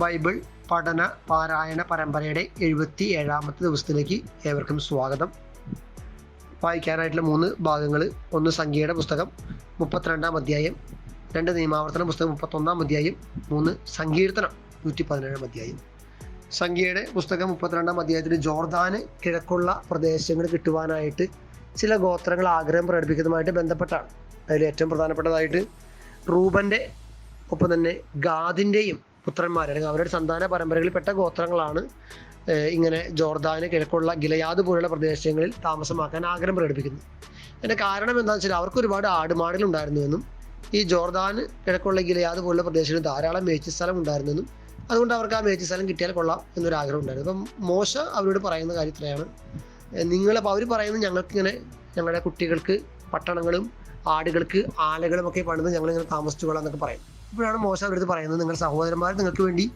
Bible പഠന പാരായണ പരമ്പരയുടെ എഴുപത്തി ഏഴാമത്തെ ദിവസത്തിലേക്ക് ഏവർക്കും സ്വാഗതം. വായിക്കാനായിട്ടുള്ള മൂന്ന് ഭാഗങ്ങൾ ഒന്ന് സംഖ്യയുടെ പുസ്തകം മുപ്പത്തിരണ്ടാം അധ്യായം രണ്ട് നിയമാവർത്തന പുസ്തകം മുപ്പത്തൊന്നാം അധ്യായം മൂന്ന് സങ്കീർത്തനം നൂറ്റി പതിനേഴാം അധ്യായം. സംഖ്യയുടെ പുസ്തകം മുപ്പത്തിരണ്ടാം അധ്യായത്തിൽ ജോർദാന് കിഴക്കുള്ള പ്രദേശങ്ങൾ കിട്ടുവാനായിട്ട് ചില ഗോത്രങ്ങൾ ആഗ്രഹം പ്രകടിപ്പിക്കുന്നതുമായിട്ട് ബന്ധപ്പെട്ടാണ്. അതിൽ ഏറ്റവും പ്രധാനപ്പെട്ടതായിട്ട് റൂബന്റെ ഒപ്പം തന്നെ ഗാദിന്റെയും പുത്രന്മാർ അല്ലെങ്കിൽ അവരുടെ സന്താന പരമ്പരകളിൽപ്പെട്ട ഗോത്രങ്ങളാണ് ഇങ്ങനെ ജോർദാന് കിഴക്കുള്ള ഗിലയാദ് പോലുള്ള പ്രദേശങ്ങളിൽ താമസമാക്കാൻ ആഗ്രഹം പ്രകടിപ്പിക്കുന്നത്. അതിന്റെ കാരണം എന്താണെന്ന് വെച്ചാൽ അവർക്ക് ഒരുപാട് ആടുമാടുകൾ ഉണ്ടായിരുന്നുവെന്നും ഈ ജോർദാന് കിഴക്കുള്ള ഗിലയാദ് പോലുള്ള പ്രദേശങ്ങളിൽ ധാരാളം മേച്ച് സ്ഥലം ഉണ്ടായിരുന്നെന്നും അതുകൊണ്ട് അവർക്ക് ആ മേച്ച് സ്ഥലം കിട്ടിയാൽ കൊള്ളാം എന്നൊരു ആഗ്രഹം ഉണ്ടായിരുന്നു. അപ്പം മോശ അവരോട് പറയുന്ന ഇത്രയാണ്. നിങ്ങൾ അപ്പോൾ അവർ പറയുന്നത് ഞങ്ങൾക്കിങ്ങനെ ഞങ്ങളുടെ കുട്ടികൾക്ക് പട്ടണങ്ങളും ആടുകൾക്ക് ആലകളും ഒക്കെ പണിത് ഞങ്ങളിങ്ങനെ താമസിച്ചു കൊള്ളാം എന്നൊക്കെ പറയും. അപ്പോഴാണ് മോശം അവരടുത്ത് പറയുന്നത്. നിങ്ങൾ സഹോദരന്മാർ നിങ്ങൾക്ക് വേണ്ടി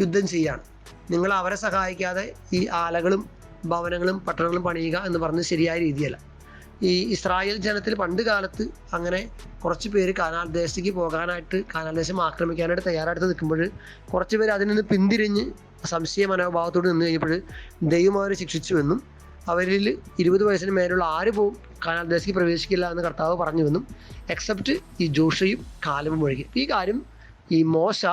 യുദ്ധം ചെയ്യാണ്. നിങ്ങൾ അവരെ സഹായിക്കാതെ ഈ ആലകളും ഭവനങ്ങളും പട്ടണങ്ങളും പണിയുക എന്ന് പറഞ്ഞത് ശരിയായ രീതിയല്ല. ഈ ഇസ്രായേൽ ജനത്തിൽ പണ്ട് കാലത്ത് അങ്ങനെ കുറച്ച് പേര് കാനാൽ ദേശത്തേക്ക് പോകാനായിട്ട് കാനാൽ ദേശം ആക്രമിക്കാനായിട്ട് തയ്യാറെടുത്ത് നിൽക്കുമ്പോൾ കുറച്ച് പേര് അതിൽ നിന്ന് പിന്തിരിഞ്ഞ് സംശയ മനോഭാവത്തോട് നിന്ന് കഴിഞ്ഞപ്പോൾ ദൈവം അവരെ ശിക്ഷിച്ചുവെന്നും അവരിൽ ഇരുപത് വയസ്സിന് മേലുള്ള ആര് പോവും കാനാൽ ദേശത്തേക്ക് പ്രവേശിക്കില്ല എന്ന് കർത്താവ് പറഞ്ഞു പറഞ്ഞുവെന്നും എക്സെപ്റ്റ് ഈ ജോഷയും കാലവും ഒഴികെ. ഈ കാര്യം ഈ മോശ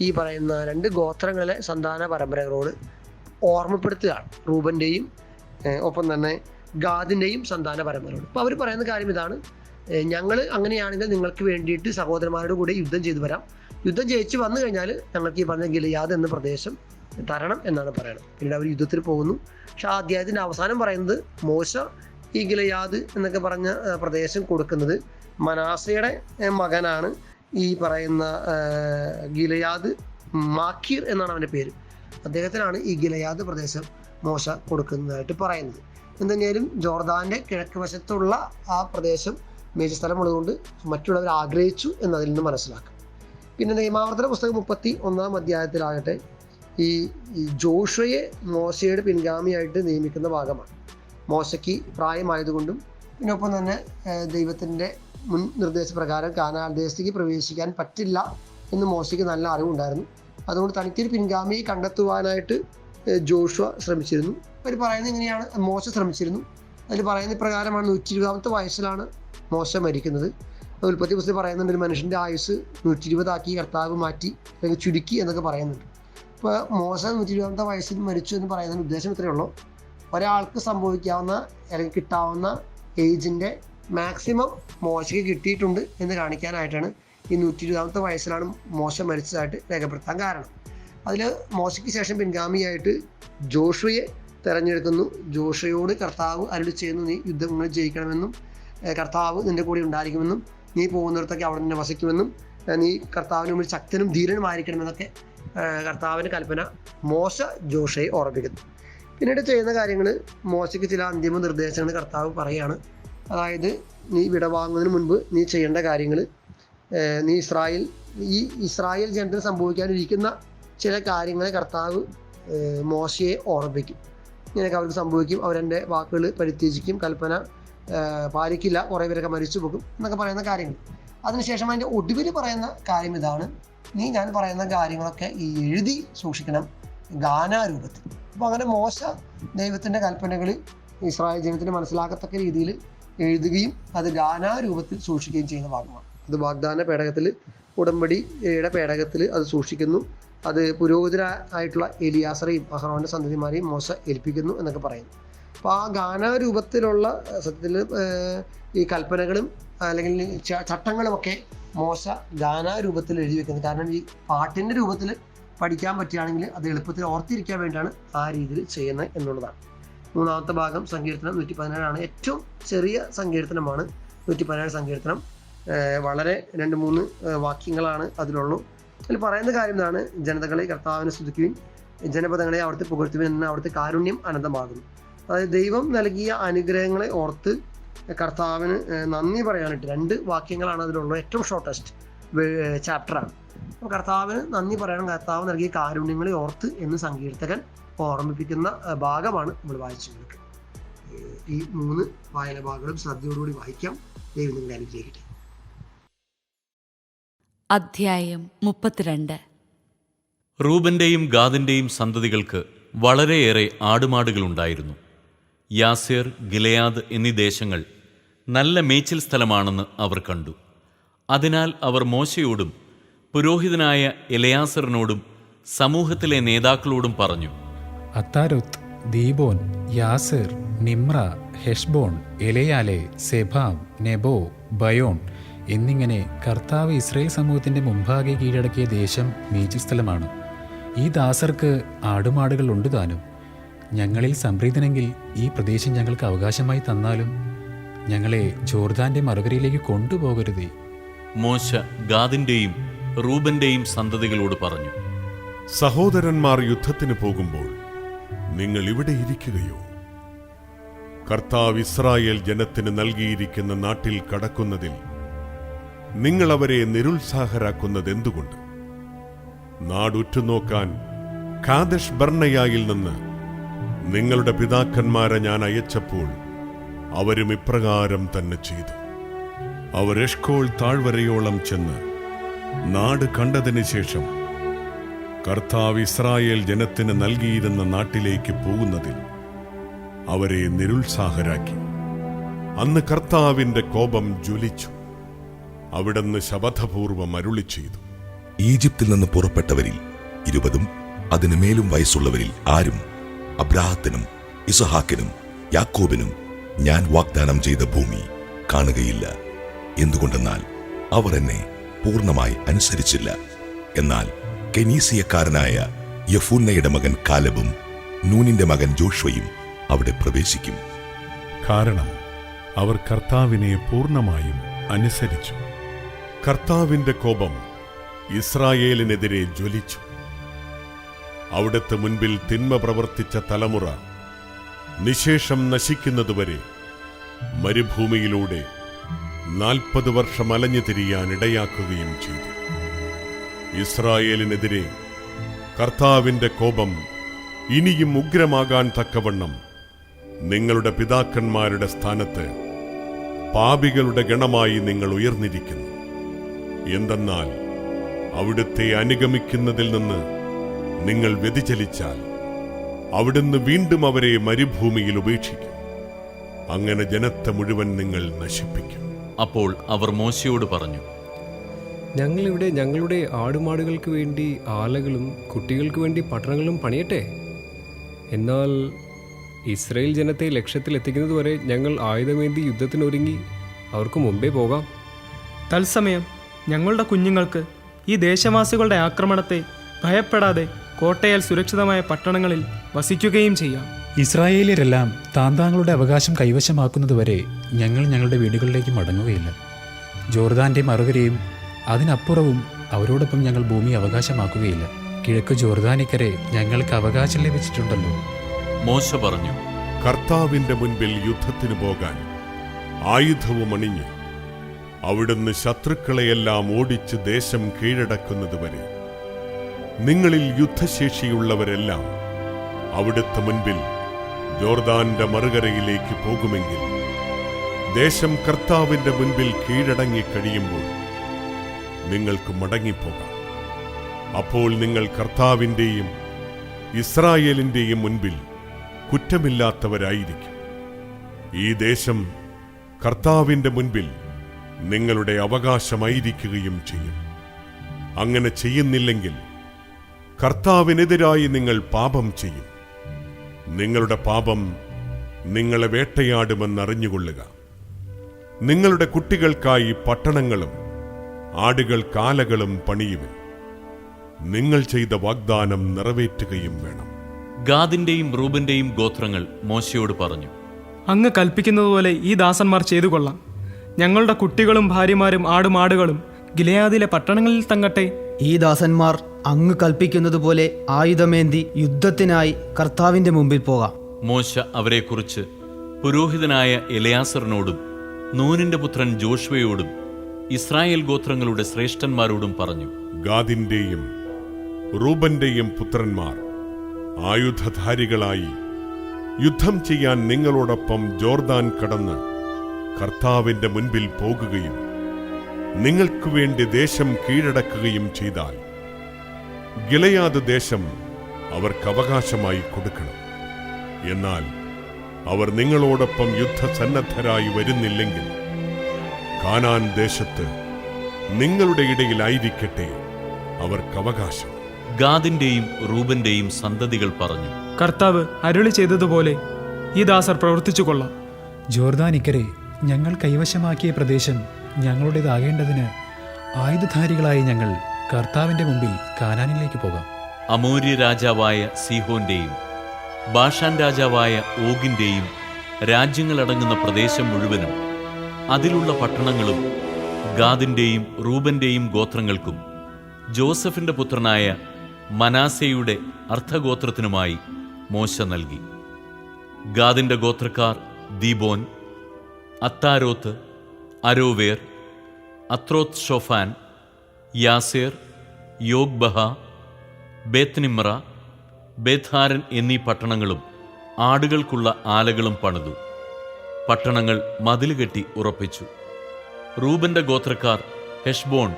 ഈ പറയുന്ന രണ്ട് ഗോത്രങ്ങളിലെ സന്താന പരമ്പരകളോട് ഓർമ്മപ്പെടുത്തുകയാണ്. റൂബന്റെയും ഒപ്പം തന്നെ ഗാദിന്റെയും സന്താന പരമ്പരകളോട്. അപ്പോൾ അവർ പറയുന്ന കാര്യം ഇതാണ്. ഞങ്ങൾ അങ്ങനെയാണെങ്കിൽ നിങ്ങൾക്ക് വേണ്ടിയിട്ട് സഹോദരന്മാരുടെ കൂടെ യുദ്ധം ചെയ്തു വരാം. യുദ്ധം ജയിച്ച് വന്നു കഴിഞ്ഞാൽ ഞങ്ങൾക്ക് ഈ പറഞ്ഞ ഗിലിയാദ് എന്ന പ്രദേശം തരണം എന്നാണ് പറയുന്നത് പിന്നീട് അവർ യുദ്ധത്തിൽ പോകുന്നു. പക്ഷെ ആ അധ്യായത്തിന്റെ അവസാനം പറയുന്നത് മോശ ഈ ഗിലയാദ് എന്നൊക്കെ പറഞ്ഞ പ്രദേശം കൊടുക്കുന്നത് മനാസയുടെ മകനാണ്. ഈ പറയുന്ന ഗിലയാദ് മാക്കീർ എന്നാണ് അവന്റെ പേര്. അദ്ദേഹത്തിനാണ് ഈ ഗിലയാദ് പ്രദേശം മോശ കൊടുക്കുന്നതായിട്ട് പറയുന്നത്. എന്തെങ്കിലും ജോർദാന്റെ കിഴക്ക് വശത്തുള്ള ആ പ്രദേശം മേജ സ്ഥലമുള്ളതുകൊണ്ട് മറ്റുള്ളവർ ആഗ്രഹിച്ചു എന്നതിൽ നിന്ന് മനസ്സിലാക്കാം. പിന്നെ നിയമാവർത്തന പുസ്തകം മുപ്പത്തി ഒന്നാം അധ്യായത്തിലാകട്ടെ. ഈ ജോഷയെ മോശയുടെ പിൻഗാമിയായിട്ട് നിയമിക്കുന്ന ഭാഗമാണ്. മോശയ്ക്ക് പ്രായമായതുകൊണ്ടും പിന്നെ തന്നെ ദൈവത്തിന്റെ മുൻ നിർദ്ദേശപ്രകാരം കാനാൽ ദേശത്തേക്ക് പ്രവേശിക്കാൻ പറ്റില്ല എന്ന് മോശയ്ക്ക് നല്ല അറിവുണ്ടായിരുന്നു. അതുകൊണ്ട് തനിക്കൊരു പിൻഗാമി കണ്ടെത്തുവാനായിട്ട് ജോഷുവ ശ്രമിച്ചിരുന്നു. അവർ പറയുന്നത് ഇങ്ങനെയാണ് മോശ ശ്രമിച്ചിരുന്നു. അതിൽ പറയുന്ന പ്രകാരമാണ് നൂറ്റി ഇരുപതാമത്തെ വയസ്സിലാണ് മോശ മരിക്കുന്നത്. ഉൽപ്പത്തി പുസ്തകം പറയുന്നുണ്ട് ഒരു മനുഷ്യന്റെ ആയുസ് നൂറ്റി ഇരുപതാക്കി കർത്താവ് മാറ്റി അല്ലെങ്കിൽ ചുരുക്കി എന്നൊക്കെ പറയുന്നുണ്ട്. ഇപ്പോൾ മോശം നൂറ്റി ഇരുപതാമത്തെ വയസ്സിൽ മരിച്ചു എന്ന് പറയുന്നതിന് ഉദ്ദേശം ഇത്രയേ ഉള്ളൂ. ഒരാൾക്ക് സംഭവിക്കാവുന്ന അല്ലെങ്കിൽ കിട്ടാവുന്ന ഏജിന്റെ മാക്സിമം മോശയ്ക്ക് കിട്ടിയിട്ടുണ്ട് എന്ന് കാണിക്കാനായിട്ടാണ് ഈ നൂറ്റി ഇരുപതാമത്തെ വയസ്സിലാണ് മോശം മരിച്ചതായിട്ട് രേഖപ്പെടുത്താൻ കാരണം. അതിൽ മോശയ്ക്ക് ശേഷം പിൻഗാമിയായിട്ട് ജോഷുവയെ തിരഞ്ഞെടുക്കുന്നു. ജോഷയോട് കർത്താവ് അരുളി ചെയ്യുന്നു നീ യുദ്ധങ്ങൾ ജയിക്കണമെന്നും കർത്താവ് നിന്റെ കൂടെ ഉണ്ടായിരിക്കുമെന്നും നീ പോകുന്നിടത്തൊക്കെ അവിടെ നിന്നെ വസിക്കുമെന്നും നീ കർത്താവിന് മുമ്പിൽ ശക്തനും ധീരനുമായിരിക്കണമെന്നൊക്കെ കർത്താവിന്റെ കൽപ്പന. മോശ ജോഷയെ ഓർമ്മിക്കുന്നു. പിന്നീട് ചെയ്യുന്ന കാര്യങ്ങൾ മോശയ്ക്ക് ചില അന്തിമ നിർദ്ദേശങ്ങൾ കർത്താവ് പറയുകയാണ് അതായത് നീ വിടവാങ്ങുന്നതിന് മുൻപ് നീ ചെയ്യേണ്ട കാര്യങ്ങൾ നീ ഇസ്രായേൽ ഈ ഇസ്രായേൽ ജനത്തിന് സംഭവിക്കാനിരിക്കുന്ന ചില കാര്യങ്ങളെ കർത്താവ് മോശയെ ഓർമ്മിപ്പിക്കും ഇങ്ങനെയൊക്കെ അവർക്ക് സംഭവിക്കും. അവരെന്റെ വാക്കുകൾ പരിത്യജിക്കും കൽപ്പന പാലിക്കില്ല കുറേ പേരൊക്കെ മരിച്ചു പോകും എന്നൊക്കെ പറയുന്ന കാര്യങ്ങൾ. അതിനുശേഷം അതിന്റെ ഒടുവിൽ പറയുന്ന കാര്യം ഇതാണ്. നീ ഞാൻ പറയുന്ന കാര്യങ്ങളൊക്കെ ഈ എഴുതി സൂക്ഷിക്കണം ഗാനാരൂപത്തിൽ. അപ്പോൾ അങ്ങനെ മോശ ദൈവത്തിന്റെ കൽപ്പനകൾ ഇസ്രായേൽ ജനത്തിന് മനസ്സിലാക്കത്തക്ക രീതിയിൽ എഴുതുകയും അത് ഗാനാരൂപത്തിൽ സൂക്ഷിക്കുകയും ചെയ്യുന്ന ഭാഗമാണ്. അത് വാഗ്ദാന പേടകത്തിൽ ഉടമ്പടിയുടെ പേടകത്തിൽ അത് സൂക്ഷിക്കുന്നു. അത് പുരോഹിതരായിട്ടുള്ള എലിയാസറയും അഹ്റോന്റെ സന്തതിമാരെയും മോശ ഏൽപ്പിക്കുന്നു എന്നൊക്കെ പറയുന്നു അപ്പോൾ ആ ഗാനാരൂപത്തിലുള്ള സത്യത്തിൽ ഈ കൽപ്പനകളും അല്ലെങ്കിൽ ചട്ടങ്ങളുമൊക്കെ മോശ ഗാനാരൂപത്തിൽ എഴുതി വെക്കുന്നത്. കാരണം ഈ പാട്ടിന്റെ രൂപത്തിൽ പഠിക്കാൻ പറ്റുകയാണെങ്കിൽ അത് എളുപ്പത്തിൽ ഓർത്തിരിക്കാൻ വേണ്ടിയാണ് ആ രീതിയിൽ ചെയ്യുന്നത് എന്നുള്ളതാണ്. മൂന്നാമത്തെ ഭാഗം സങ്കീർത്തനം നൂറ്റി പതിനേഴാണ് ഏറ്റവും ചെറിയ സങ്കീർത്തനമാണ് നൂറ്റി പതിനേഴ് സങ്കീർത്തനം വളരെ രണ്ട് മൂന്ന് വാക്യങ്ങളാണ് അതിലുള്ളൂ. അതിൽ പറയുന്ന കാര്യം എന്താണ് ജനതകളെ കർത്താവിനെ സ്തുതിക്കുകയും ജനപദങ്ങളെ അവിടുത്തെ പുകഴ്ത്തുവിൻ എന്ന അവിടുത്തെ കാരുണ്യം അനന്തമാകുന്നു. അതായത് ദൈവം നൽകിയ അനുഗ്രഹങ്ങളെ ഓർത്ത് കർത്താവിന് നന്ദി പറയാനായിട്ട് രണ്ട് വാക്യങ്ങളാണ് അതിലുള്ളത്. ഏറ്റവും ഷോർട്ടസ്റ്റ് ചാപ്റ്ററാണ് അപ്പോൾ കർത്താവിന് നന്ദി പറയണം. കർത്താവ് നൽകിയ കാരുണ്യങ്ങളെ ഓർത്ത് എന്ന് സങ്കീർത്തകൻ ഓർമ്മിപ്പിക്കുന്ന ഭാഗമാണ് നമ്മൾ വായിച്ചു കൊടുക്കുക ഈ മൂന്ന് വായന ഭാഗങ്ങളും ശ്രദ്ധയോടുകൂടി വായിക്കാം. ദൈവം നിങ്ങളെ അനുഗ്രഹിക്കട്ടെ. അധ്യായം മുപ്പത്തിരണ്ട്. റൂബന്റെയും ഗാദിന്റെയും സന്തതികൾക്ക് വളരെയേറെ ആടുമാടുകളുണ്ടായിരുന്നു. യാസേർ ഗിലയാദ് എന്നീ ദേശങ്ങൾ നല്ല മേച്ചിൽ സ്ഥലമാണെന്ന് അവർ കണ്ടു. അതിനാൽ അവർ മോശയോടും പുരോഹിതനായ എലയാസറിനോടും സമൂഹത്തിലെ നേതാക്കളോടും പറഞ്ഞു Ataroth Dibon Jazer Nimrah Heshbon Elealeh Sebam Nebo Beon എന്നിങ്ങനെ കർത്താവ് ഇസ്രയേൽ സമൂഹത്തിന്റെ മുമ്പാകെ കീഴടക്കിയ ദേശം സ്ഥലമാണ്. ഈ ദാസർക്ക് ആടുമാടുകൾ ഉണ്ട് താനും. ഞങ്ങളിൽ സംപ്രീതനെങ്കിൽ ഈ പ്രദേശം ഞങ്ങൾക്ക് അവകാശമായി തന്നാലും ഞങ്ങളെ ജോർദാന്റെ മറുകരയിലേക്ക് കൊണ്ടുപോകരുതേ. മോശ ഗാദിന്റെയും റൂബന്റെയും സന്തതികളോട് പറഞ്ഞു സഹോദരന്മാർ യുദ്ധത്തിന് പോകുമ്പോൾ നിങ്ങൾ ഇവിടെ ഇരിക്കുകയോ? കർത്താവ് ഇസ്രായേൽ ജനത്തിന് നൽകിയിരിക്കുന്ന നാട്ടിൽ കടക്കുന്നതിൽ നിങ്ങൾ അവരെ നിരുത്സാഹരാക്കുന്നത് എന്തുകൊണ്ട് നാടുറ്റുനോക്കാൻ കാദഷ് ബർണയായിൽ നിന്ന് നിങ്ങളുടെ പിതാക്കന്മാരെ ഞാൻ അയച്ചപ്പോൾ അവരും ഇപ്രകാരം തന്നെ ചെയ്തു. അവർ എഷ്കോൾ താഴ്വരയോളം ചെന്ന് നാട് കണ്ടതിന് ശേഷം കർത്താവ് ഇസ്രായേൽ ജനത്തിന് നൽകിയിരുന്ന നാട്ടിലേക്ക് പോകുന്നതിൽ അവരെ നിരുത്സാഹരാക്കി. അന്ന് കർത്താവിന്റെ കോപം ജ്വലിച്ചു. അവിടുന്ന് ശപഥപൂർവം അരുളി ചെയ്തു. ഈജിപ്തിൽ നിന്ന് പുറപ്പെട്ടവരിൽ ഇരുപതും അതിനു മേലും വയസ്സുള്ളവരിൽ ആരും അബ്രാഹത്തിനും ഇസഹാക്കിനും യാക്കോബിനും ഞാൻ വാഗ്ദാനം ചെയ്ത ഭൂമി കാണുകയില്ല. എന്തുകൊണ്ടെന്നാൽ അവർ എന്നെ പൂർണമായി അനുസരിച്ചില്ല. എന്നാൽ കെനീസിയക്കാരനായ യഫൂന്നയുടെ മകൻ കാലബും നൂനിന്റെ മകൻ ജോഷ്വയും അവിടെ പ്രവേശിക്കും. കാരണം അവർ കർത്താവിനെ പൂർണമായും അനുസരിച്ചു. കർത്താവിന്റെ കോപം ഇസ്രായേലിനെതിരെ ജ്വലിച്ചു. അവിടുത്തെ മുൻപിൽ തിന്മ പ്രവർത്തിച്ച തലമുറ നിശേഷം നശിക്കുന്നതുവരെ മരുഭൂമിയിലൂടെ നാൽപ്പത് വർഷം അലഞ്ഞു തിരിയാൻ ഇടയാക്കുകയും ചെയ്തു. ഇസ്രായേലിനെതിരെ കർത്താവിന്റെ കോപം ഇനിയും ഉഗ്രമാകാൻ തക്കവണ്ണം നിങ്ങളുടെ പിതാക്കന്മാരുടെ സ്ഥാനത്ത് പാപികളുടെ ഗണമായി നിങ്ങൾ ഉയർന്നിരിക്കുന്നു. എന്തെന്നാൽ അവിടുത്തെ അനുഗമിക്കുന്നതിൽ നിന്ന് നിങ്ങൾ വ്യതിചലിച്ചാൽ അവിടുന്ന് വീണ്ടും അവരെ മരുഭൂമിയിൽ ഉപേക്ഷിക്കും. അങ്ങനെ ജനത്തെ മുഴുവൻ നിങ്ങൾ നശിപ്പിക്കും. അപ്പോൾ അവർ മോശയോട് പറഞ്ഞു ഞങ്ങളിവിടെ ഞങ്ങളുടെ ആടുമാടുകൾക്ക് വേണ്ടി ആലകളും കുട്ടികൾക്ക് വേണ്ടി പട്ടണങ്ങളും പണിയട്ടെ. എന്നാൽ ഇസ്രയേൽ ജനത്തെ ലക്ഷ്യത്തിലെത്തിക്കുന്നതുവരെ ഞങ്ങൾ ആയുധമേന്തി യുദ്ധത്തിനൊരുങ്ങി. അവർക്ക് മുമ്പേ പോകാം. തത്സമയം ഞങ്ങളുടെ കുഞ്ഞുങ്ങൾക്ക് ഈ ദേശവാസികളുടെ ആക്രമണത്തെ ഭയപ്പെടാതെ കോട്ടയാൽ സുരക്ഷിതമായ പട്ടണങ്ങളിൽ വസിക്കുകയും ചെയ്യാം. ഇസ്രായേലിയരെല്ലാം താന്താങ്ങളുടെ അവകാശം കൈവശമാക്കുന്നതുവരെ ഞങ്ങൾ ഞങ്ങളുടെ വീടുകളിലേക്ക് മടങ്ങുകയില്ല. ജോർദാന്റെ മറുകരയും അതിനപ്പുറവും അവരോടൊപ്പം ഞങ്ങൾ ഭൂമി അവകാശമാക്കുകയില്ല. കിഴക്ക് ജോർദാനിക്കരെ ഞങ്ങൾക്ക് അവകാശം ലഭിച്ചിട്ടുണ്ടല്ലോ. മോശ പറഞ്ഞു കർത്താവിന്റെ മുൻപിൽ യുദ്ധത്തിന് പോകാൻ ആയുധവും അണിഞ്ഞ് അവിടുന്ന് ശത്രുക്കളെയെല്ലാം ഓടിച്ച് ദേശം കീഴടക്കുന്നതുവരെ നിങ്ങളിൽ യുദ്ധശേഷിയുള്ളവരെല്ലാം അവിടുത്തെ മുൻപിൽ ജോർദാന്റെ മറുകരയിലേക്ക് പോകുമെങ്കിൽ ദേശം കർത്താവിന്റെ മുൻപിൽ കീഴടങ്ങി കഴിയുമ്പോൾ നിങ്ങൾക്ക് മടങ്ങിപ്പോകാം. അപ്പോൾ നിങ്ങൾ കർത്താവിന്റെയും ഇസ്രായേലിന്റെയും മുൻപിൽ കുറ്റമില്ലാത്തവരായിരിക്കും. ഈ ദേശം കർത്താവിന്റെ മുൻപിൽ നിങ്ങളുടെ അവകാശമായിരിക്കുകയും ചെയ്യും. അങ്ങനെ ചെയ്യുന്നില്ലെങ്കിൽ കർത്താവിനെതിരായി നിങ്ങൾ പാപം ചെയ്യും. നിങ്ങളുടെ പാപം നിങ്ങളെ വേട്ടയാടുമെന്നറിഞ്ഞുകൊള്ളുക. നിങ്ങളുടെ കുട്ടികൾക്കായി പട്ടണങ്ങളും ആടുകൾ കാലകളും പണിയുവിൻ. നിങ്ങൾ ചെയ്ത വാഗ്ദാനം നിറവേറ്റുകയും വേണം. ഗാദിന്റെയും റൂബിന്റെയും ഗോത്രങ്ങൾ മോശയോട് പറഞ്ഞു അങ്ങ് കൽപ്പിക്കുന്നതുപോലെ ഈ ദാസന്മാർ ചെയ്തു കൊള്ളാം. ഞങ്ങളുടെ കുട്ടികളും ഭാര്യമാരും ആടുമാടുകളും ഗിലയാദിലെ പട്ടണങ്ങളിൽ തങ്ങട്ടെ ഈ ദാസന്മാർ അങ്ങ് കൽപ്പിക്കുന്നതുപോലെ ആയുധമേന്തി യുദ്ധത്തിനായി കർത്താവിന്റെ മുമ്പിൽ പോകാം. മോശ അവരെക്കുറിച്ച് പുരോഹിതനായ എലയാസറിനോടും നൂനിന്റെ പുത്രൻ ജോഷ്വയോടും ഇസ്രായേൽ ഗോത്രങ്ങളുടെ ശ്രേഷ്ഠന്മാരോടും പറഞ്ഞു ഗാദിന്റെയും റൂബന്റെയും പുത്രന്മാർ ആയുധധാരികളായി യുദ്ധം ചെയ്യാൻ നിങ്ങളോടൊപ്പം ജോർദാൻ കടന്ന് കർത്താവിന്റെ മുൻപിൽ പോകുകയും നിങ്ങൾക്കു വേണ്ടി ദേശം കീഴടക്കുകയും ചെയ്താൽ ഗിലയാത് ദേശം അവർക്ക് അവകാശമായി കൊടുക്കണം. എന്നാൽ അവർ നിങ്ങളോടൊപ്പം യുദ്ധസന്നദ്ധരായി വരുന്നില്ലെങ്കിൽ കാനാൻ ദേശത്ത് നിങ്ങളുടെ ഇടയിലായിരിക്കട്ടെ അവർക്ക് അവകാശം. ഗാദിന്റെയും റൂബന്റെയും സന്തതികൾ പറഞ്ഞു കർത്താവ് അരുളി ചെയ്തതുപോലെ ഈ ദാസർ പ്രവർത്തിച്ചു കൊള്ളാം ജോർദാനിക്കരെ ഞങ്ങൾ കൈവശമാക്കിയ പ്രദേശം ഞങ്ങളുടേതാകേണ്ടതിന് ആയുധധാരികളായി ഞങ്ങൾ കർത്താവിന്റെ മുമ്പിൽ കാനാനിലേക്ക് പോകാം. അമൂര്യ രാജാവായ സീഹോന്റെയും ബാഷാൻ രാജാവായ ഓഗിന്റെയും രാജ്യങ്ങളടങ്ങുന്ന പ്രദേശം മുഴുവനും അതിലുള്ള പട്ടണങ്ങളും ഗാദിന്റെയും റൂബന്റെയും ഗോത്രങ്ങൾക്കും ജോസഫിന്റെ പുത്രനായ മനാസയുടെ അർത്ഥഗോത്രത്തിനുമായി മോശ നൽകി. ഗാദിന്റെ ഗോത്രക്കാർ ദീബോൻ അത്താരോത്ത് അരോവേർ അത്രോത് ഷോഫാൻ യാസേർ യോഗ്ബഹ ബേത്നിമ്ര ബേത്ഹാരൻ എന്നീ പട്ടണങ്ങളും ആടുകൾക്കുള്ള ആലകളും പണിതു. പട്ടണങ്ങൾ മതിലുകെട്ടി ഉറപ്പിച്ചു. റൂബന്റെ ഗോത്രക്കാർ ഹെഷ്ബോൺ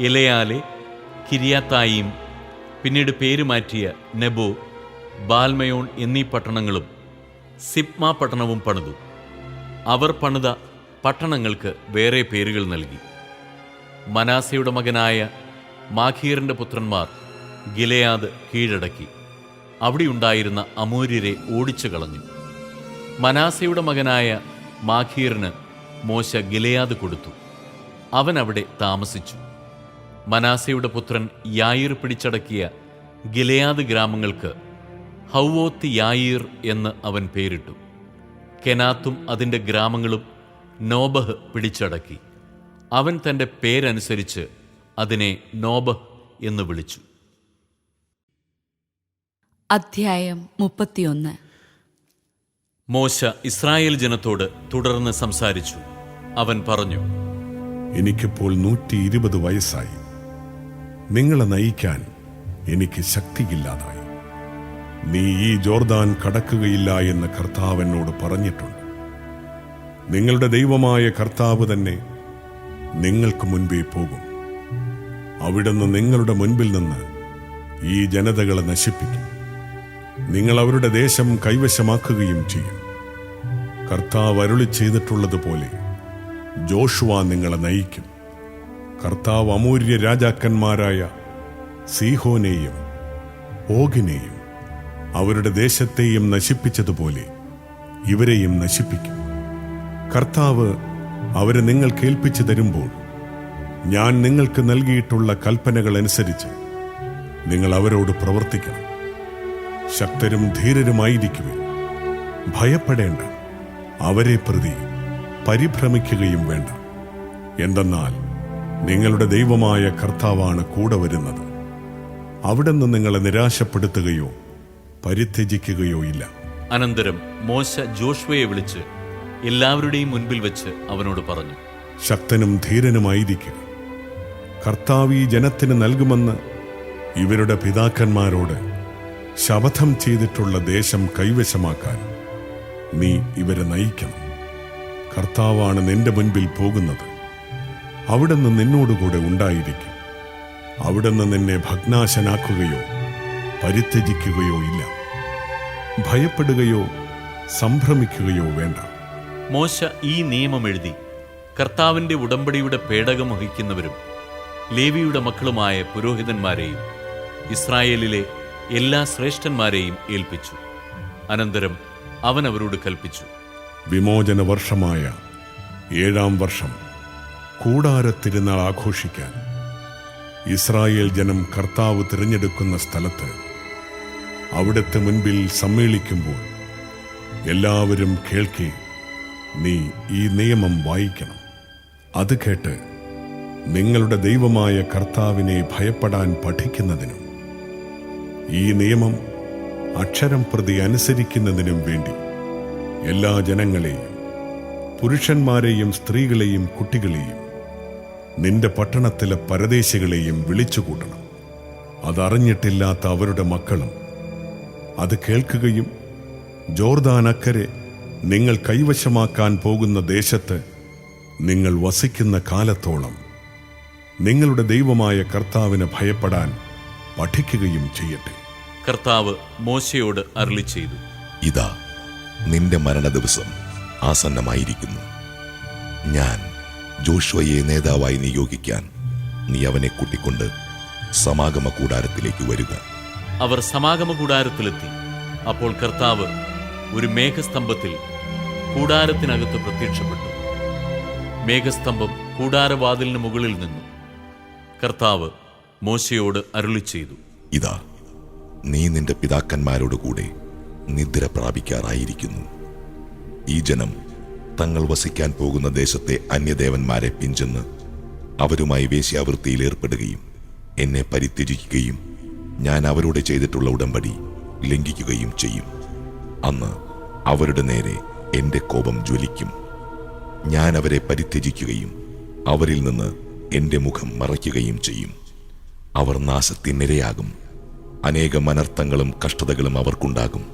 ഇലയാലെ കിരിയാത്തായിയും പിന്നീട് പേര് മാറ്റിയ നെബോ ബാൽമയോൺ എന്നീ പട്ടണങ്ങളും സിപ്മ പട്ടണവും പണിതു. അവർ പണിത പട്ടണങ്ങൾക്ക് വേറെ പേരുകൾ നൽകി. മനാസയുടെ മകനായ മാഖീറിന്റെ പുത്രന്മാർ ഗിലയാദ് കീഴടക്കി. അവിടെയുണ്ടായിരുന്ന അമൂര്യരെ ഓടിച്ചു കളഞ്ഞു മനാസയുടെ മകനായ മാഖീറിന് മോശ ഗിലയാദ് കൊടുത്തു. അവൻ അവിടെ താമസിച്ചു. മനാസയുടെ പുത്രൻ യായിർ പിടിച്ചടക്കിയ ഗിലയാദ് ഗ്രാമങ്ങൾക്ക് ഹൗവോത്ത് യായിർ എന്ന് അവൻ പേരിട്ടു. കെനാത്തും അതിന്റെ ഗ്രാമങ്ങളും നോബഹ് പിടിച്ചടക്കി. അവൻ തന്റെ പേരനുസരിച്ച് അതിനെ നോബഹ് എന്ന് വിളിച്ചു. അധ്യായം മുപ്പത്തിയൊന്ന്. മോശ ഇസ്രായേൽ ജനത്തോട് തുടർന്ന് സംസാരിച്ചു. അവൻ പറഞ്ഞു എനിക്കിപ്പോൾ നൂറ്റി ഇരുപത് വയസ്സായി. നിങ്ങളെ നയിക്കാൻ എനിക്ക് ശക്തിയില്ലാതായി. നീ ഈ ജോർദാൻ കടക്കുകയില്ല എന്ന് കർത്താവ് എന്നോട് പറഞ്ഞിട്ടുണ്ട്. നിങ്ങളുടെ ദൈവമായ കർത്താവ് തന്നെ നിങ്ങൾക്ക് മുൻപേ പോകും. അവിടുന്ന് നിങ്ങളുടെ മുൻപിൽ നിന്ന് ഈ ജനതകളെ നശിപ്പിക്കും. നിങ്ങൾ അവരുടെ ദേശം കൈവശമാക്കുകയും ചെയ്യും. കർത്താവ് അരുളി ചെയ്തിട്ടുള്ളതുപോലെ ജോഷുവ നിങ്ങളെ നയിക്കും. കർത്താവ് അമൂര്യ രാജാക്കന്മാരായ സീഹോനെയും ഓഗിനെയും അവരുടെ ദേശത്തെയും നശിപ്പിച്ചതുപോലെ ഇവരെയും നശിപ്പിക്കും. കർത്താവ് അവരെ നിങ്ങൾ കേൾപ്പിച്ചു തരുമ്പോൾ ഞാൻ നിങ്ങൾക്ക് നൽകിയിട്ടുള്ള കൽപ്പനകൾ അനുസരിച്ച് നിങ്ങൾ അവരോട് പ്രവർത്തിക്കണം. ശക്തരും ധീരരുമായിരിക്കുവിൻ. ഭയപ്പെടേണ്ട. അവരെ പ്രതി പരിഭ്രമിക്കുകയും വേണ്ട. എന്തെന്നാൽ നിങ്ങളുടെ ദൈവമായ കർത്താവാണ് കൂടെ വരുന്നത്. അവിടുന്ന് നിങ്ങളെ നിരാശപ്പെടുത്തുകയോ പരിത്യജിക്കുകയോ ഇല്ല. അനന്തരം മോശ ജോഷ്വയെ വിളിച്ച് എല്ലാവരുടെയും മുൻപിൽ വെച്ച് അവനോട് പറഞ്ഞു ശക്തനും ധീരനുമായിരിക്കുക. കർത്താവ് ഈ ജനത്തിന് നൽകുമെന്ന് ഇവരുടെ പിതാക്കന്മാരോട് ശപഥം ചെയ്തിട്ടുള്ള ദേശം കൈവശമാക്കാൻ നീ ഇവരെ നയിക്കണം. കർത്താവാണ് നിന്റെ മുൻപിൽ പോകുന്നത്. അവിടുന്ന് നിന്നോടുകൂടെ ഉണ്ടായിരിക്കും. അവിടുന്ന് നിന്നെ ഭഗ്നാശനാക്കുകയോ പരിത്യജിക്കുകയോ ഇല്ല. ഭയപ്പെടുകയോ സംഭ്രമിക്കുകയോ വേണ്ട. മോശ ഈ നിയമം എഴുതി. കർത്താവിന്റെ ഉടമ്പടിയുടെ പേടകം വഹിക്കുന്നവരും ലേവിയുടെ മക്കളുമായ പുരോഹിതന്മാരെയും ഇസ്രായേലിലെ എല്ലാ ശ്രേഷ്ഠന്മാരെയും ഏൽപ്പിച്ചു. അനന്തരം അവൻ അവരോട് കൽപ്പിച്ചു വിമോചന വർഷമായ ഏഴാം വർഷം കൂടാരത്തിരുന്നാൾ ആഘോഷിക്കാൻ ഇസ്രായേൽ ജനം കർത്താവ് തിരഞ്ഞെടുക്കുന്ന സ്ഥലത്ത് അവിടുത്തെ മുൻപിൽ സമ്മേളിക്കുമ്പോൾ എല്ലാവരും കേൾക്കെ നീ ഈ നിയമം വായിക്കണം. അത് കേട്ട് നിങ്ങളുടെ ദൈവമായ കർത്താവിനെ ഭയപ്പെടാൻ പഠിക്കുന്നതിനും ഈ നിയമം അക്ഷരം പ്രതി അനുസരിക്കുന്നതിനും വേണ്ടി എല്ലാ ജനങ്ങളെയും പുരുഷന്മാരെയും സ്ത്രീകളെയും കുട്ടികളെയും നിന്റെ പട്ടണത്തിലെ പരദേശികളെയും വിളിച്ചുകൂട്ടണം. അതറിഞ്ഞിട്ടില്ലാത്ത അവരുടെ മക്കളും അത് കേൾക്കുകയും ജോർദാൻ അക്കരെ നിങ്ങൾ കൈവശമാക്കാൻ പോകുന്ന ദേശത്ത് നിങ്ങൾ വസിക്കുന്ന കാലത്തോളം നിങ്ങളുടെ ദൈവമായ കർത്താവിനെ ഭയപ്പെടാൻ പഠിക്കുകയും ചെയ്യട്ടെ. കർത്താവ് മോശയോട് അരളി ചെയ്തു. ഇതാ നിന്റെ മരണ ദിവസം ആസന്നമായിരിക്കുന്നു. ഞാൻ ജോഷുവയെ നേതാവായി നിയോഗിക്കാൻ നീ അവനെ കൂട്ടിക്കൊണ്ട് സമാഗമ കൂടാരത്തിലേക്ക് വരിക. അവർ സമാഗമ കൂടാരത്തിലെത്തി. അപ്പോൾ കർത്താവ് ഒരു മേഘസ്തംഭത്തിൽ കൂടാരത്തിനകത്ത് പ്രത്യക്ഷപ്പെട്ടു. മേഘസ്തംഭം കൂടാരവാതിലിന് മുകളിൽ നിന്നു. കർത്താവ് മോശയോട് അരുളി ചെയ്തു. ഇതാ നീ നിന്റെ പിതാക്കന്മാരോട് കൂടെ നിദ്ര പ്രാപിക്കാറായിരിക്കുന്നു. ഈ ജനം തങ്ങൾ വസിക്കാൻ പോകുന്ന ദേശത്തെ അന്യദേവന്മാരെ പിഞ്ചെന്ന് അവരുമായി വേശ്യാവൃത്തിയിൽ ഏർപ്പെടുകയും എന്നെ പരിത്യജിക്കുകയും ഞാൻ അവരോട് ചെയ്തിട്ടുള്ള ഉടമ്പടി ലംഘിക്കുകയും ചെയ്യും. അന്ന് അവരുടെ നേരെ എന്റെ കോപം ജ്വലിക്കും. ഞാൻ അവരെ പരിത്യജിക്കുകയും അവരിൽ നിന്ന് എന്റെ മുഖം മറയ്ക്കുകയും ചെയ്യും. അവർ നാശത്തിനിരയാകും അനേകം അനർത്ഥങ്ങളും കഷ്ടതകളും അവർക്കുണ്ടാകും.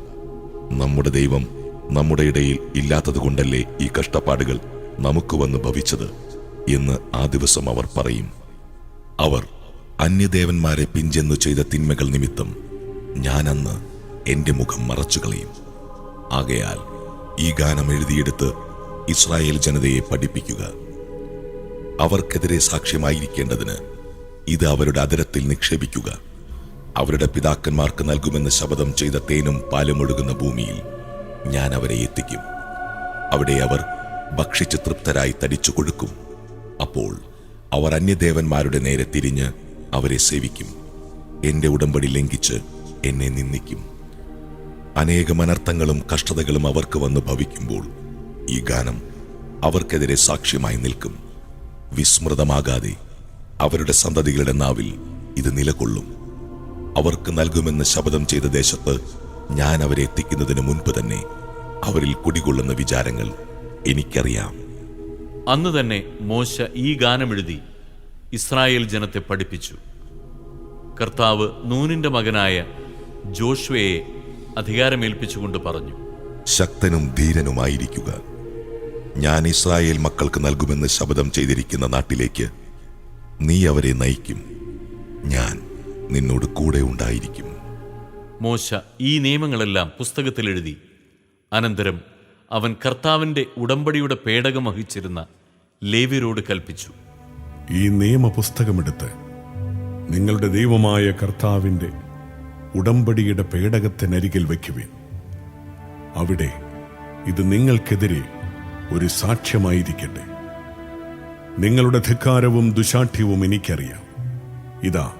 നമ്മുടെ ദൈവം നമ്മുടെ ഇടയിൽ ഇല്ലാത്തതുകൊണ്ടല്ലേ ഈ കഷ്ടപ്പാടുകൾ നമുക്ക് വന്ന് ഭവിച്ചത് എന്ന് ആ ദിവസം അവർ പറയും. അവർ അന്യദേവന്മാരെ പിഞ്ചെന്നു ചെയ്ത തിന്മകൾ നിമിത്തം ഞാനന്ന് എന്റെ മുഖം മറച്ചു കളയും ആകയാൽ ഈ ഗാനം എഴുതിയെടുത്ത് ഇസ്രായേൽ ജനതയെ പഠിപ്പിക്കുക. അവർക്കെതിരെ സാക്ഷ്യമായിരിക്കേണ്ടതിന് ഇത് അവരുടെ അതിരത്തിൽ നിക്ഷേപിക്കുക. അവരുടെ പിതാക്കന്മാർക്ക് നൽകുമെന്ന് ശപഥം ചെയ്ത തേനും പാലും ഒഴുകുന്ന ഭൂമിയിൽ ഞാൻ അവരെ എത്തിക്കും. അവിടെ അവർ ഭക്ഷിച്ച് തൃപ്തരായി തടിച്ചു കൊടുക്കും. അപ്പോൾ അവർ അന്യദേവന്മാരുടെ നേരെ തിരിഞ്ഞ് അവരെ സേവിക്കും. എന്റെ ഉടമ്പടി ലംഘിച്ച് എന്നെ നിന്ദിക്കും. അനേകം അനർത്ഥങ്ങളും കഷ്ടതകളും അവർക്ക് വന്ന് ഭവിക്കുമ്പോൾ ഈ ഗാനം അവർക്കെതിരെ സാക്ഷ്യമായി നിൽക്കും. വിസ്മൃതമാകാതെ അവരുടെ സന്തതികളുടെ നാവിൽ ഇത് നിലകൊള്ളും. അവർക്ക് നൽകുമെന്ന് ശപഥം ചെയ്ത ദേശത്ത് ഞാൻ അവരെ എത്തിക്കുന്നതിന് മുൻപ് തന്നെ അവരിൽ കുടികൊള്ളുന്ന വിചാരങ്ങൾ എനിക്കറിയാം. അന്ന് തന്നെ മോശ ഈ ഗാനമെഴുതി ഇസ്രായേൽ ജനത്തെ പഠിപ്പിച്ചു. കർത്താവ് നൂനിന്റെ മകനായ ജോഷ്വയെ അധികാരമേൽപ്പിച്ചുകൊണ്ട് പറഞ്ഞു. ശക്തനും ധീരനുമായിരിക്കുക. ഞാൻ ഇസ്രായേൽ മക്കൾക്ക് നൽകുമെന്ന് ശപഥം ചെയ്തിരിക്കുന്ന നാട്ടിലേക്ക് നീ അവരെ നയിക്കും. ഞാൻ നിന്നോട് കൂടെ ഉണ്ടായിരിക്കും. മോശ ഈ നിയമങ്ങളെല്ലാം പുസ്തകത്തിൽ എഴുതി. അനന്തരം അവൻ കർത്താവിന്റെ ഉടമ്പടിയുടെ പേടകം വഹിച്ചിരുന്ന ലേവ്യരോട് കൽപ്പിച്ചു. ഈ നിയമപുസ്തകമെടുത്ത് നിങ്ങളുടെ ദൈവമായ കർത്താവിന്റെ ഉടമ്പടിയുടെ പേടകത്തിനരികിൽ വയ്ക്കുവിൻ. അവിടെ ഇത് നിങ്ങൾക്കെതിരെ ഒരു സാക്ഷ്യമായിരിക്കട്ടെ. നിങ്ങളുടെ ധിക്കാരവും ദുശാഠ്യവും എനിക്കറിയാം. ഇതാ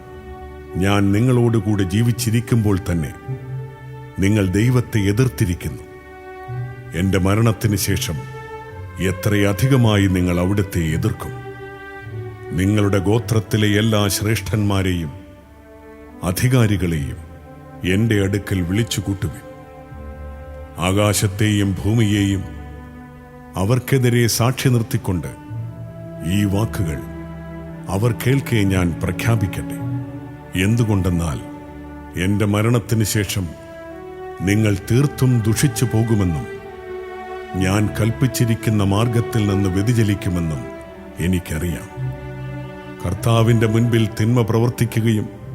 ഞാൻ നിങ്ങളോടുകൂടെ ജീവിച്ചിരിക്കുമ്പോൾ തന്നെ നിങ്ങൾ ദൈവത്തെ എതിർത്തിരിക്കുന്നു. എന്റെ മരണത്തിന് ശേഷം എത്രയധികമായി നിങ്ങൾ അവിടുത്തെ എതിർക്കും. നിങ്ങളുടെ ഗോത്രത്തിലെ എല്ലാ ശ്രേഷ്ഠന്മാരെയും അധികാരികളെയും എന്റെ അടുക്കൽ വിളിച്ചു കൂട്ടുവിൻ. ആകാശത്തെയും ഭൂമിയെയും അവർക്കെതിരെ സാക്ഷി നിർത്തിക്കൊണ്ട് ഈ വാക്കുകൾ അവർ കേൾക്കെ ഞാൻ പ്രഖ്യാപിക്കട്ടെ. എന്തുകൊണ്ടെന്നാൽ എന്റെ മരണത്തിന് ശേഷം നിങ്ങൾ തീർത്തും ദുഷിച്ചു പോകുമെന്നും ഞാൻ കൽപ്പിച്ചിരിക്കുന്ന മാർഗത്തിൽ നിന്ന് വ്യതിചലിക്കുമെന്നും എനിക്കറിയാം. കർത്താവിന്റെ മുൻപിൽ തിന്മ പ്രവർത്തിക്കുകയും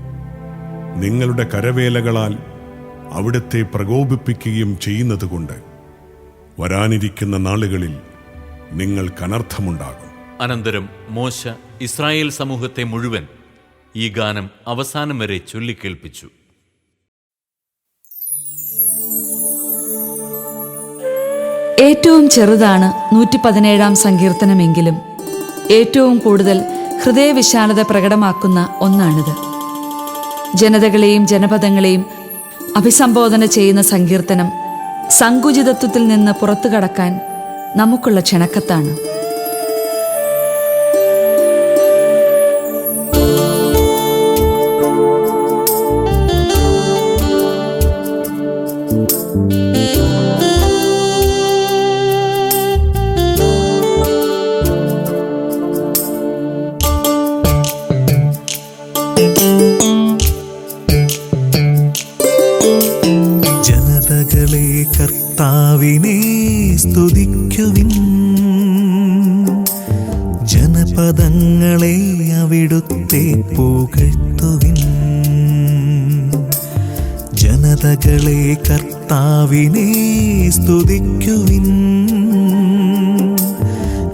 നിങ്ങളുടെ കരവേലകളാൽ അവിടുത്തെ പ്രകോപിപ്പിക്കുകയും ചെയ്യുന്നതുകൊണ്ട് വരാനിരിക്കുന്ന നാളുകളിൽ നിങ്ങൾ അനർത്ഥമുണ്ടാകും അനന്തരം മോശ ഇസ്രായേൽ സമൂഹത്തെ മുഴുവൻ ഈ ഗാനം അവസാനം വരെ ചൊല്ലിക്കേൾപ്പിച്ചു ഏറ്റവും ചെറുതാണ് നൂറ്റി പതിനേഴാം സങ്കീർത്തനമെങ്കിലും ഏറ്റവും കൂടുതൽ ഹൃദയവിശാലത പ്രകടമാക്കുന്ന ഒന്നാണിത്. ജനതകളെയും ജനപദങ്ങളെയും അഭിസംബോധന ചെയ്യുന്ന സങ്കീർത്തനം സങ്കുചിതത്വത്തിൽ നിന്ന് പുറത്തു കടക്കാൻ നമുക്കുള്ള ക്ഷണക്കത്താണ്. ജനതകളെ കർത്താവിനെ സ്തുതിക്കുവിൻ.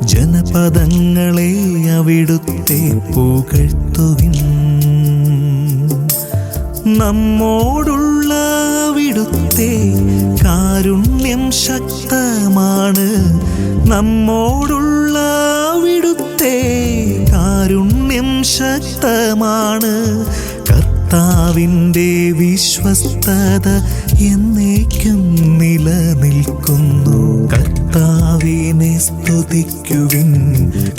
ജനപദങ്ങളെ അവിടുത്തെ പുകഴ്ത്തുവിൻ. നമ്മോടുള്ള അവിടുത്തെ കാരുണ്യം ശക്തമാണ്. നമ്മോടുള്ള അവിടുത്തെ കാരുണ്യം ശക്തമാണ്. കർത്താവിന്റെ വിശ്വസ്തത എന്നേക്കും നിലനിൽക്കുന്നു. കർത്താവിനെ സ്തുതിക്കുവിൻ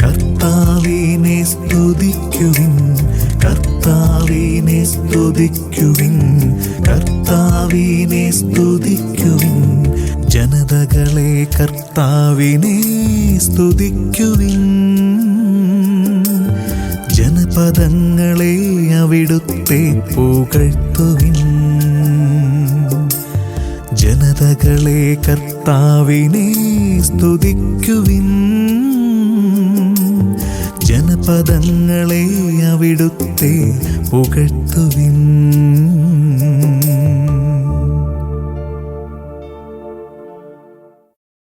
കർത്താവിനെ സ്തുതിക്കുവിൻ കർത്താവിനെ സ്തുതിക്കുവിൻ കർത്താവിനെ സ്തുതിക്കുവിൻ. ജനതകളെ കർത്താവിനെ സ്തുതിക്കുവിൻ. കർത്താവിനെ സ്തുതിക്കുവിൻ. ജനപദങ്ങളെ അവിടുത്തെ പുകഴ്ത്തുവിൻ.